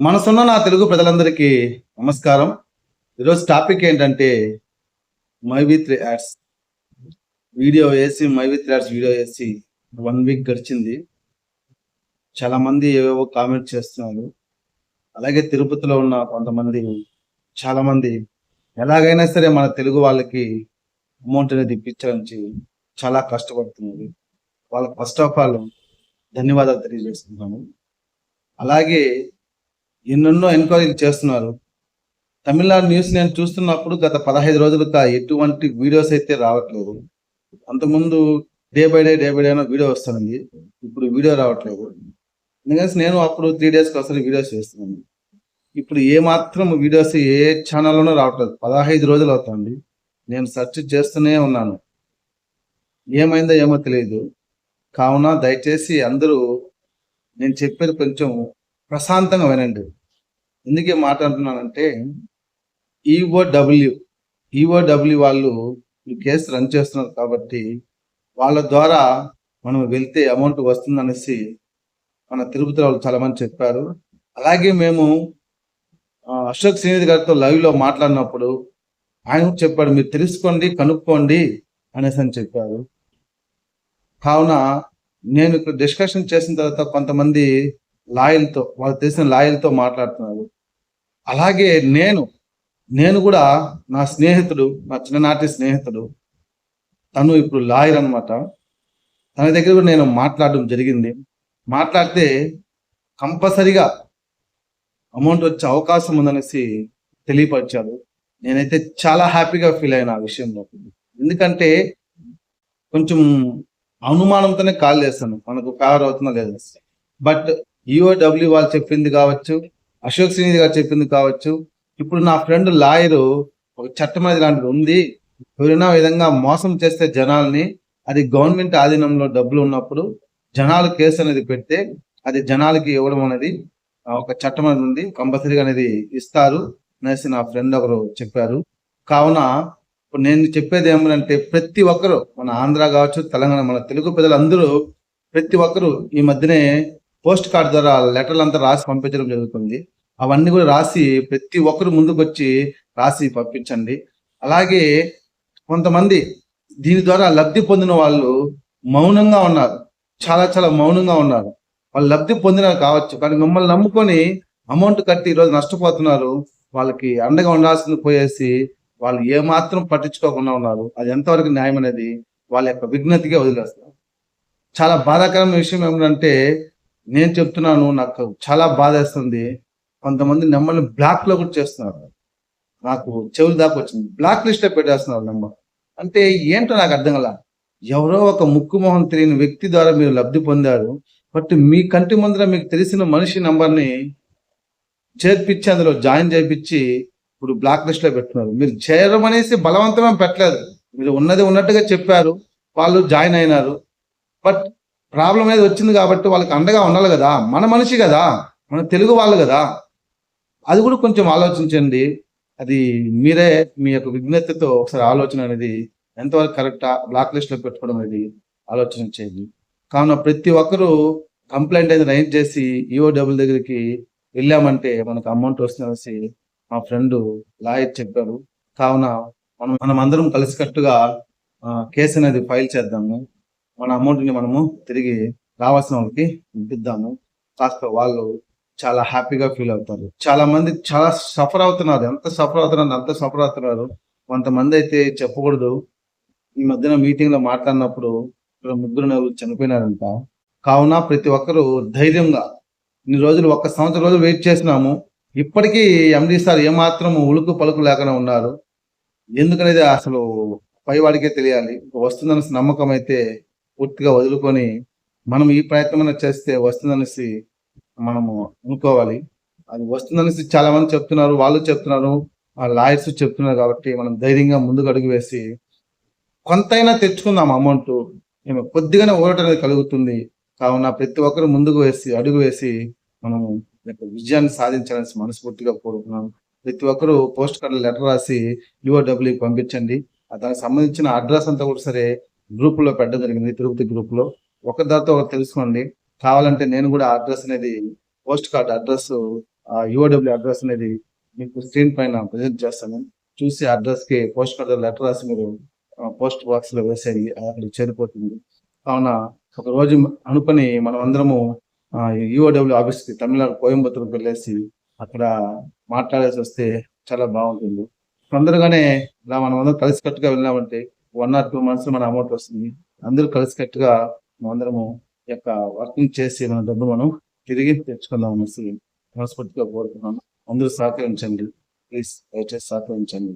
మనసున్న నా తెలుగు ప్రజలందరికీ నమస్కారం. ఈరోజు టాపిక్ ఏంటంటే మై విత్ యాడ్స్. వీడియో వేసి మై విత్ యాడ్స్ వీడియో వేసి వన్ వీక్ గడిచింది. చాలామంది ఏవేవో కామెంట్ చేస్తున్నారు. అలాగే తిరుపతిలో ఉన్న కొంతమంది చాలామంది ఎలాగైనా సరే మన తెలుగు వాళ్ళకి అమౌంట్ అనేది ఇప్పించాలని చాలా కష్టపడుతున్నారు. వాళ్ళకి ఫస్ట్ ఆఫ్ ఆల్ ధన్యవాదాలు తెలియజేస్తున్నాను. అలాగే ఎన్నెన్నో ఎంక్వైరీలు చేస్తున్నారు. తమిళనాడు న్యూస్ నేను చూస్తున్నప్పుడు గత పదహైదు రోజులుగా ఎటువంటి వీడియోస్ అయితే రావట్లేదు. అంతకుముందు day by day day by day video వస్తుంది. ఇప్పుడు వీడియో రావట్లేదు. ఎందుకంటే నేను అప్పుడు త్రీ డేస్కి ఒకసారి వీడియోస్ చేస్తున్నాను. ఇప్పుడు ఏ మాత్రం వీడియోస్ ఏ ఛానల్లోనూ రావట్లేదు. పదహైదు రోజులు అవుతుంది. నేను సెర్చ్ చేస్తూనే ఉన్నాను. ఏమైందో ఏమో తెలియదు కావున దయచేసి అందరూ నేను చెప్పేది కొంచెం ప్రశాంతంగా వినండి. ఎందుకే మాట్లాడుతున్నానంటే ఈఓడబ్ల్యూ ఈఓడబ్ల్యూ వాళ్ళు ఈ కేసు రన్ చేస్తున్నారు కాబట్టి వాళ్ళ ద్వారా మనం వెళ్తే అమౌంట్ వస్తుందనేసి మన తిరుపతి వాళ్ళు చాలామంది చెప్పారు. అలాగే మేము అశోక్ శ్రీనిధి గారితో లైవ్లో మాట్లాడినప్పుడు ఆయన చెప్పాడు మీరు తెలుసుకోండి కనుక్కోండి అనేసి అని చెప్పారు. కావున నేను ఇక్కడ డిస్కషన్ చేసిన తర్వాత కొంతమంది లాయల్తో వాళ్ళు తెలిసిన లాయల్తో మాట్లాడుతున్నారు అలాగే నేను నేను కూడా నా స్నేహితుడు నా చిన్ననాటి స్నేహితుడు తను ఇప్పుడు లాయర్ అనమాట తన దగ్గర కూడా నేను మాట్లాడడం జరిగింది. మాట్లాడితే కంపల్సరిగా అమౌంట్ వచ్చే అవకాశం ఉందనేసి తెలియపరిచారు నేనైతే చాలా హ్యాపీగా ఫీల్ అయిన ఆ విషయంలో. ఎందుకంటే కొంచెం అనుమానంతోనే కాల్ చేస్తాను మనకు ఫేవర్ అవుతుందా లేదా? బట్ ఈఓడబ్ల్యూ వాళ్ళు చెప్పింది కావచ్చు అశోక్ శ్రీనిధి గారు చెప్పింది కావచ్చు. ఇప్పుడు నా ఫ్రెండ్ లాయరు ఒక చట్టం అనేది లాంటిది ఉంది. ఎవరైనా విధంగా మోసం చేస్తే జనాల్ని అది గవర్నమెంట్ ఆధీనంలో డబ్బులు ఉన్నప్పుడు జనాలు కేసు అనేది పెడితే అది జనాలకి ఇవ్వడం అనేది ఒక చట్టం అనేది ఉంది. కంపల్సరీగా అనేది ఇస్తారు. అనేసి నా ఫ్రెండ్ ఒకరు చెప్పారు. కావున ఇప్పుడు నేను చెప్పేది ఏమంటే ప్రతి ఒక్కరు మన ఆంధ్ర కావచ్చు తెలంగాణ మన తెలుగు ప్రజలందరూ ప్రతి ఒక్కరు ఈ మధ్యనే పోస్ట్ కార్డ్ ద్వారా లెటర్లు అంతా రాసి పంపించడం జరుగుతుంది. అవన్నీ కూడా రాసి ప్రతి ఒక్కరు ముందుకు వచ్చి రాసి పంపించండి. అలాగే కొంతమంది దీని ద్వారా లబ్ధి పొందిన వాళ్ళు మౌనంగా ఉన్నారు. చాలా చాలా మౌనంగా ఉన్నారు. వాళ్ళు లబ్ధి పొందిన కావచ్చు కానీ మిమ్మల్ని నమ్ముకొని అమౌంట్ కట్టి ఈరోజు నష్టపోతున్నారు. వాళ్ళకి అండగా ఉండాల్సింది పోయేసి వాళ్ళు ఏమాత్రం పట్టించుకోకుండా ఉన్నారు. అది ఎంతవరకు న్యాయం అనేది వాళ్ళ యొక్క విజ్ఞతగా వదిలేస్తారు చాలా బాధాకరమైన విషయం ఏమిటంటే నేను చెప్తున్నాను నాకు చాలా బాధేస్తుంది కొంతమంది నెంబర్ని బ్లాక్లో కూడా చేస్తున్నారు. నాకు చెవులు దాకా వచ్చింది. బ్లాక్ లిస్ట్లో పెట్టేస్తున్నారు నెంబర్. అంటే ఏంటో నాకు అర్థం కల. ఎవరో ఒక ముక్కు మొహం తెలియని వ్యక్తి ద్వారా మీరు లబ్ధి పొందారు. బట్ మీ కంటి ముందర మీకు తెలిసిన మనిషి నెంబర్ని చేర్పించి అందులో జాయిన్ చేయించి ఇప్పుడు బ్లాక్ లిస్ట్లో పెట్టున్నారు. మీరు చేరమనేసి బలవంతమే పెట్టలేదు. మీరు ఉన్నది ఉన్నట్టుగా చెప్పారు. వాళ్ళు జాయిన్ అయినారు. బట్ ప్రాబ్లం అనేది వచ్చింది కాబట్టి వాళ్ళకి అండగా ఉండాలి కదా. మన మనిషి కదా. మన తెలుగు వాళ్ళు కదా. అది కూడా కొంచెం ఆలోచించండి. అది మీరే మీ యొక్క విజ్ఞతతో ఒకసారి ఆలోచన అనేది ఎంతవరకు కరెక్టా బ్లాక్ లిస్ట్లో పెట్టుకోవడం అనేది ఆలోచన చేయండి. కావున ప్రతి ఒక్కరూ కంప్లైంట్ అనేది రైజ్ చేసి ఈఓ డబుల్ దగ్గరికి వెళ్ళామంటే మనకు అమౌంట్ వస్తుందనేసి మా ఫ్రెండ్ లాయర్ చెప్పారు. కావున మనం మనం అందరం కలిసికట్టుగా కేసు అనేది ఫైల్ చేద్దాము. మన అమౌంట్ని మనము తిరిగి రావాల్సిన వాళ్ళకి ఇద్దాము. కాస్త వాళ్ళు చాలా హ్యాపీగా ఫీల్ అవుతారు. చాలా మంది చాలా సఫర్ అవుతున్నారు. ఎంత సఫర్ అవుతున్నారు అంత సఫర్ అవుతున్నారు. కొంతమంది అయితే చెప్పకూడదు. ఈ మధ్యన మీటింగ్లో మాట్లాడినప్పుడు ఇక్కడ ముగ్గురు నలుగురు చనిపోయినారంట. కావున ప్రతి ఒక్కరూ ధైర్యంగా ఇన్ని రోజులు ఒక్క సంవత్సరం రోజులు వెయిట్ చేసినాము. ఇప్పటికీ ఎండి సార్ ఏమాత్రం ఉలుకు పలుకు లేకుండా ఉన్నారు. ఎందుకనేది అసలు పైవాడికే తెలియాలి. వస్తుందన్న నమ్మకం అయితే పూర్తిగా వదులుకొని మనం ఈ ప్రయత్నం చేస్తే వస్తుందనేసి మనము అనుకోవాలి. అది వస్తుందనేసి చాలా మంది చెప్తున్నారు వాళ్ళు చెప్తున్నారు ఆ లాయర్స్ చెప్తున్నారు కాబట్టి మనం ధైర్యంగా ముందుకు అడుగు వేసి కొంతైనా తెచ్చుకుందాం అమౌంట్. మేము కొద్దిగానే ఓరట అనేది కలుగుతుంది. కావున ప్రతి ఒక్కరు ముందుకు వేసి అడుగు వేసి మనము యొక్క విజయాన్ని సాధించాలని మనస్ఫూర్తిగా కోరుకున్నాను ప్రతి ఒక్కరు పోస్ట్ కార్డు లెటర్ రాసి యూఓడబ్ల్యూకి పంపించండి. దానికి సంబంధించిన అడ్రస్ అంతా కూడా సరే గ్రూప్లో పెట్టడం జరిగింది తిరుపతి గ్రూప్లో. ఒక దాంతో ఒకటి తెలుసుకోండి. కావాలంటే నేను కూడా అడ్రస్ అనేది పోస్ట్ కార్డ్ అడ్రస్ ఆ యుఓడబ్ల్యూ అడ్రస్ అనేది మీకు స్క్రీన్ పైన ప్రజెంట్ చేస్తాను. చూసి అడ్రస్కి పోస్ట్ కార్డ్ లెటర్ రాసి మీరు పోస్ట్ బాక్స్లో వేసేది అక్కడ అక్కడికి చేరిపోతుంది. కావున ఒక రోజు అనుకుని మనం అందరము యూఓడబ్ల్యూ ఆఫీస్కి తమిళనాడు కోయంబత్తూరుకి వెళ్ళేసి అక్కడ మాట్లాడేసి వస్తే చాలా బాగుంటుంది. తొందరగానే ఇలా మనం అందరం కలిసికట్టుగా వెళ్ళామంటే వన్ ఆర్ టూ మంత్స్ మన అమౌంట్ వస్తుంది. అందరూ కలిసికట్టుగా మనం అందరము ఈ యొక్క వర్కింగ్ చేసి మన డబ్బు మనం తిరిగి తెచ్చుకుందాం అనేసి మనస్ఫూర్తిగా కోరుతున్నాను అందరూ సహకరించండి. ప్లీజ్ దయచేసి సహకరించండి.